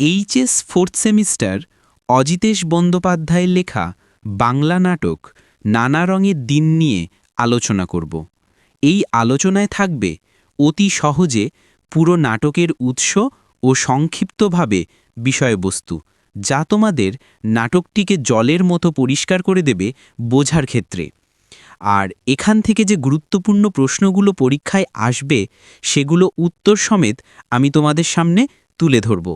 HS fourth semester Ajitesh বন্দ্যোপাধ্যায়ের লেখা বাংলা নাটক, নানা রঙের দিন নিয়ে আলোচনা করব। এই আলোচনায় থাকবে অতি সহজে পুরো নাটকের উৎস ও সংক্ষিপ্তভাবে বিষয়বস্তু, যা তোমাদের নাটকটিকে জলের মতো পরিষ্কার করে দেবে বোঝার ক্ষেত্রে। আর এখান থেকে যে গুরুত্বপূর্ণ প্রশ্নগুলো পরীক্ষায় আসবে, সেগুলো উত্তর সমেত আমি তোমাদের সামনে তুলে ধরব।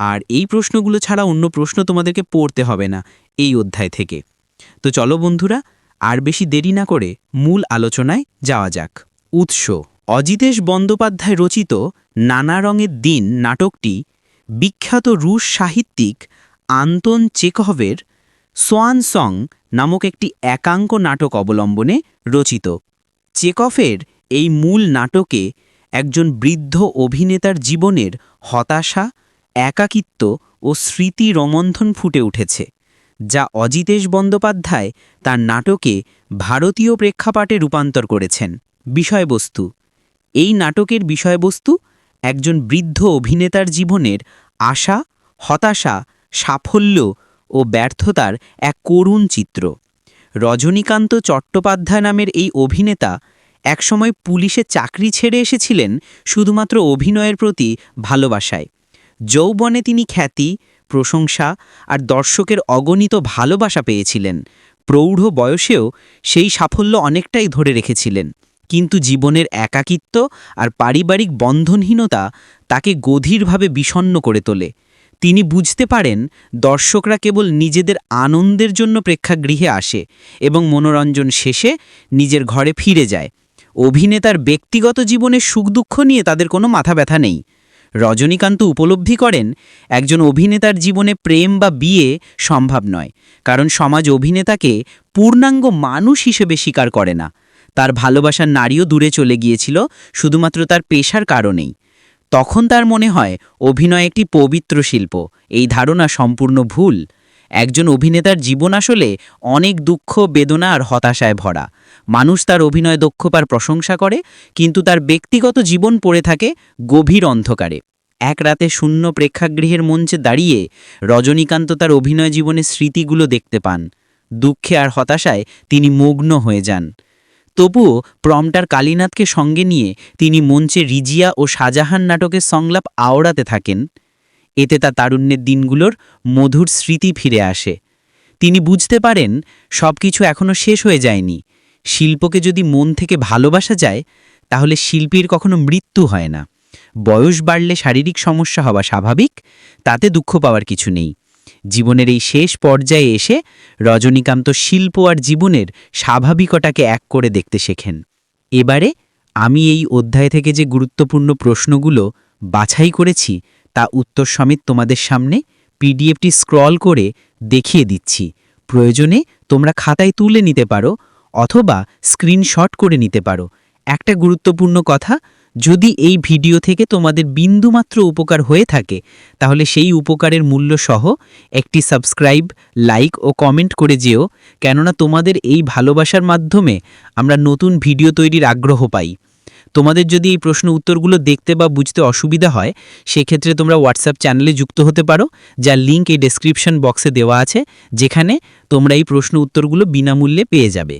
আর এই প্রশ্নগুলো ছাড়া অন্য প্রশ্ন তোমাদেরকে পড়তে হবে না এই অধ্যায় থেকে। তো চলো বন্ধুরা, আর বেশি দেরি না করে মূল আলোচনায় যাওয়া যাক। উৎস, অজিতেশ বন্দ্যোপাধ্যায় রচিত নানা রঙের দিন নাটকটি বিখ্যাত রুশ সাহিত্যিক আন্তন চেকহভের সোয়ান সং নামক একটি একাঙ্ক নাটক অবলম্বনে রচিত। চেকফের এই মূল নাটকে একজন বৃদ্ধ অভিনেতার জীবনের হতাশা একাকিত্ব ও স্মৃতি রমন্থন ফুটে উঠেছে, যা অজিতেশ বন্দ্যোপাধ্যায় তার নাটকে ভারতীয় প্রেক্ষাপাটে রূপান্তর করেছেন। বিষয়বস্তু, এই নাটকের বিষয়বস্তু একজন বৃদ্ধ অভিনেতার জীবনের আশা, হতাশা, সাফল্য ও ব্যর্থতার এক করুণ চিত্র। রজনীকান্ত চট্টোপাধ্যায় নামের এই অভিনেতা একসময় পুলিশে চাকরি ছেড়ে এসেছিলেন শুধুমাত্র অভিনয়ের প্রতি ভালোবাসায়। যৌবনে তিনি খ্যাতি, প্রশংসা আর দর্শকের অগণিত ভালোবাসা পেয়েছিলেন। প্রৌঢ় বয়সেও সেই সাফল্য অনেকটাই ধরে রেখেছিলেন। কিন্তু জীবনের একাকিত্ব আর পারিবারিক বন্ধনহীনতা তাকে গভীরভাবে বিষণ্ণ করে তোলে। তিনি বুঝতে পারেন, দর্শকরা কেবল নিজেদের আনন্দের জন্য প্রেক্ষাগৃহে আসে এবং মনোরঞ্জন শেষে নিজের ঘরে ফিরে যায়। অভিনেতার ব্যক্তিগত জীবনের সুখ দুঃখ নিয়ে তাদের কোনো মাথা ব্যথা নেই। রজনীকান্ত উপলব্ধি করেন, একজন অভিনেতার জীবনে প্রেম বা বিয়ে সম্ভব নয়, কারণ সমাজ অভিনেতাকে পূর্ণাঙ্গ মানুষ হিসেবে স্বীকার করে না। তার ভালোবাসার নারীও দূরে চলে গিয়েছিল, শুধুমাত্র তার পেশার কারণেই। তখন তার মনে হয়, অভিনয় একটি পবিত্র শিল্প, এই ধারণা সম্পূর্ণ ভুল। একজন অভিনেতার জীবন আসলে অনেক দুঃখ, বেদনা আর হতাশায় ভরা। মানুষ তার অভিনয় দক্ষতার প্রশংসা করে, কিন্তু তার ব্যক্তিগত জীবন পড়ে থাকে গভীর অন্ধকারে। এক রাতে শূন্য প্রেক্ষাগৃহের মঞ্চে দাঁড়িয়ে রজনীকান্ত তার অভিনয় জীবনের স্মৃতিগুলো দেখতে পান। দুঃখে আর হতাশায় তিনি মগ্ন হয়ে যান। তবুও প্রমটার কালীনাথকে সঙ্গে নিয়ে তিনি মঞ্চে রিজিয়া ও শাহজাহান নাটকের সংলাপ আওড়াতে থাকেন। এতে তা তারুণ্যের দিনগুলোর মধুর স্মৃতি ফিরে আসে। তিনি বুঝতে পারেন সব কিছু এখনও শেষ হয়ে যায়নি। শিল্পকে যদি মন থেকে ভালোবাসা যায়, তাহলে শিল্পীর কখনো মৃত্যু হয় না। বয়স বাড়লে শারীরিক সমস্যা হওয়া স্বাভাবিক, তাতে দুঃখ পাওয়ার কিছু নেই। জীবনের এই শেষ পর্যায়ে এসে রজনীকান্ত শিল্প আর জীবনের স্বাভাবিকতাকে এক করে দেখতে শেখেন। এবারে আমি এই অধ্যায় থেকে যে গুরুত্বপূর্ণ প্রশ্নগুলো বাছাই করেছি তা উত্তর সমেত তোমাদের সামনে পিডিএফটি স্ক্রল করে দেখিয়ে দিচ্ছি। প্রয়োজনে তোমরা খাতায় তুলে নিতে পারো অথবা স্ক্রিনশট করে নিতে পারো। একটা গুরুত্বপূর্ণ কথা, যদি এই ভিডিও থেকে তোমাদের বিন্দুমাত্র উপকার হয়ে থাকে, তাহলে সেই উপকারের মূল্য সহ একটি সাবস্ক্রাইব, লাইক ও কমেন্ট করে যেও, কেননা তোমাদের এই ভালোবাসার মাধ্যমে আমরা নতুন ভিডিও তৈরির আগ্রহ পাই। তোমাদের যদি এই প্রশ্ন উত্তরগুলো দেখতে বা বুঝতে অসুবিধা হয়, সেক্ষেত্রে তোমরা হোয়াটসঅ্যাপ চ্যানেলে যুক্ত হতে পারো, যার লিঙ্ক এই ডেসক্রিপশন বক্সে দেওয়া আছে, যেখানে তোমরা এই প্রশ্ন উত্তরগুলো বিনামূল্যে পেয়ে যাবে।